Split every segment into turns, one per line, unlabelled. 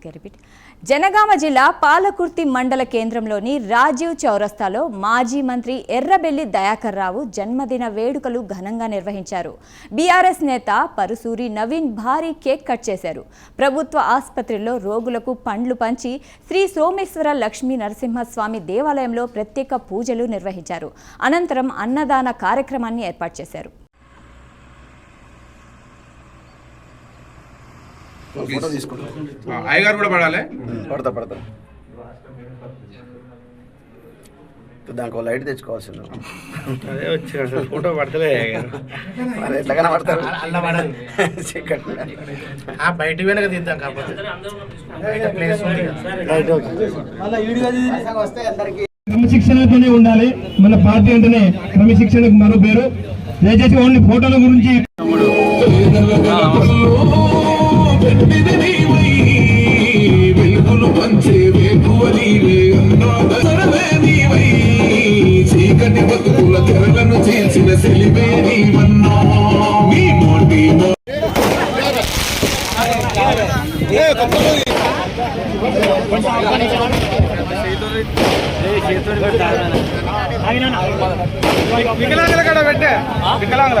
Okay repeat Janagama జిల్లా పాలకుర్తి మండల కేంద్రంలోని రాజీవ్ చౌరస్తాలో మాజీ మంత్రి ఎర్రబెల్లి దయాకర్ రావు జన్మదిన వేడుకలు ఘనంగా నిర్వహించారు. బీఆర్ఎస్ నేత పరుసూరి నవీన్ భారీ కేక్ కట్ చేశారు. ప్రభుత్వ ఆసుపత్రిలో రోగులకు పండ్లు పంచి శ్రీ సోమేశ్వర లక్ష్మీ నరసింహస్వామి దేవాలయంలో ప్రత్యేక పూజలు నిర్వహించారు. అనంతరం అన్నదాన కార్యక్రమాన్ని ఏర్పాటు చేశారు.
ఫోటో తీసుకుంటా.
అయ్యగారు కూడా పడాలి?
పడతా పడతా. దానికి ఒక లైట్ తెచ్చుకోవాల్సింది.
అదే అసలు ఫోటో పడతలే
మరి ఎట్లా కనబడతారు
బయట వెనక తీద్దాం కాకపోతే.
క్రమశిక్షణతోనే ఉండాలి. మన పార్టీ అంటేనే క్రమశిక్షణకు మరో పేరు. దయచేసి ఓన్లీ ఫోటోల గురించి
వెలుగులు పంచే వేకువ నీవే అన్నాదరవే నీవై చీకటి బతుకుల తెరలను చేసిన సెలివే నీవన్నా నీ మోటి మో
వికలాంగుల. కాడ పెట్టే వికలాంగుల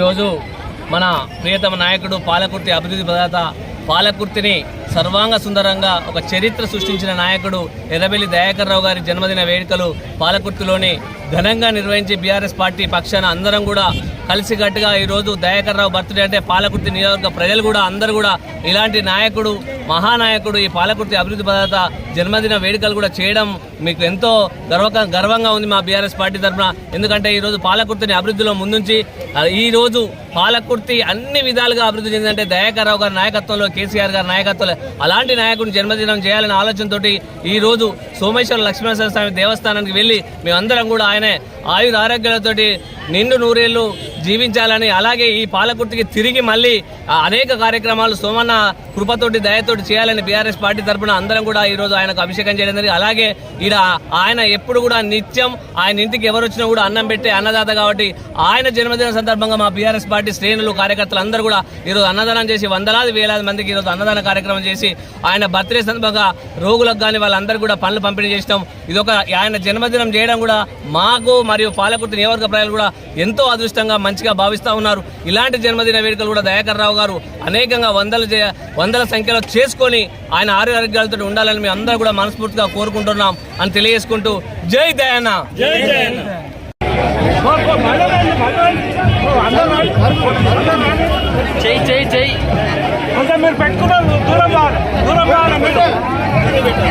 ఈరోజు మన ప్రియతమ నాయకుడు పాలకుర్తి అభివృద్ధి ప్రదాత పాలకుర్తిని సర్వాంగ సుందరంగా ఒక చరిత్ర సృష్టించిన నాయకుడు ఎర్రబెల్లి దయాకర్ రావు గారి జన్మదిన వేడుకలు పాలకుర్తిలోని ఘనంగా నిర్వహించి బీఆర్ఎస్ పార్టీ పక్షాన అందరం కూడా కలిసికట్టుగా ఈరోజు దయాకర్ రావు బర్త్డే అంటే పాలకుర్తి నియోజకవర్గ ప్రజలు కూడా అందరూ కూడా ఇలాంటి నాయకుడు మహానాయకుడు ఈ పాలకుర్తి అభివృద్ధి భద్రత జన్మదిన వేడుకలు కూడా చేయడం మీకు ఎంతో గర్వ గర్వంగా ఉంది మా బీఆర్ఎస్ పార్టీ తరఫున. ఎందుకంటే ఈరోజు పాలకుర్తిని అభివృద్ధిలో ముందుంచి ఈరోజు పాలకుర్తి అన్ని విధాలుగా అభివృద్ధి చెందిందంటే దయాకర్ రావు గారి నాయకత్వంలో కేసీఆర్ గారి నాయకత్వంలో అలాంటి నాయకుడిని జన్మదినం చేయాలనే ఆలోచనతోటి ఈ రోజు సోమేశ్వర లక్ష్మీనరసింహ స్వామి దేవస్థానానికి వెళ్ళి మేమందరం కూడా ఆయనే ఆయుర ఆరోగ్యాలతోటి నిండు నూరేళ్ళు జీవించాలని అలాగే ఈ పాలకుర్తికి తిరిగి మళ్ళీ అనేక కార్యక్రమాలు సోమన్న కృపతోటి దయతోటి చేయాలని బీఆర్ఎస్ పార్టీ తరఫున అందరం కూడా ఈరోజు ఆయనకు అభిషేకం చేయడం జరిగింది. అలాగే ఈడ ఆయన ఎప్పుడు కూడా నిత్యం ఆయన ఇంటికి ఎవరు వచ్చినా కూడా అన్నం పెట్టే అన్నదాత కాబట్టి ఆయన జన్మదిన సందర్భంగా మా బీఆర్ఎస్ పార్టీ శ్రేణులు కార్యకర్తలు అందరూ కూడా ఈరోజు అన్నదానం చేసి వందలాది వేలాది మందికి ఈరోజు అన్నదాన కార్యక్రమం చేసి ఆయన బర్త్డే సందర్భంగా రోగులకు కానీ వాళ్ళందరూ కూడా పనులు పంపిణీ చేసినాం. ఇదొక ఆయన జన్మదినం చేయడం కూడా మాకు మరియు పాలకుర్తి నియోజకవర్గ ప్రజలు కూడా ఎంతో అదృష్టంగా మంచిగా భావిస్తూ ఉన్నారు. ఇలాంటి జన్మదిన వేడుకలు కూడా దయాకర్ రావు గారు అనేకంగా వందల జే- వందల సంఖ్యలో చేసుకొని ఆయన ఆరోగ్య ఆరోగ్యాలతో ఉండాలని మేము అందరూ కూడా మనస్ఫూర్తిగా కోరుకుంటున్నాం అని తెలియజేసుకుంటూ జై దయానా.
కొంచెం మీరు పెట్టుకున్నారు దూరం రావాలి దూరం మీరు.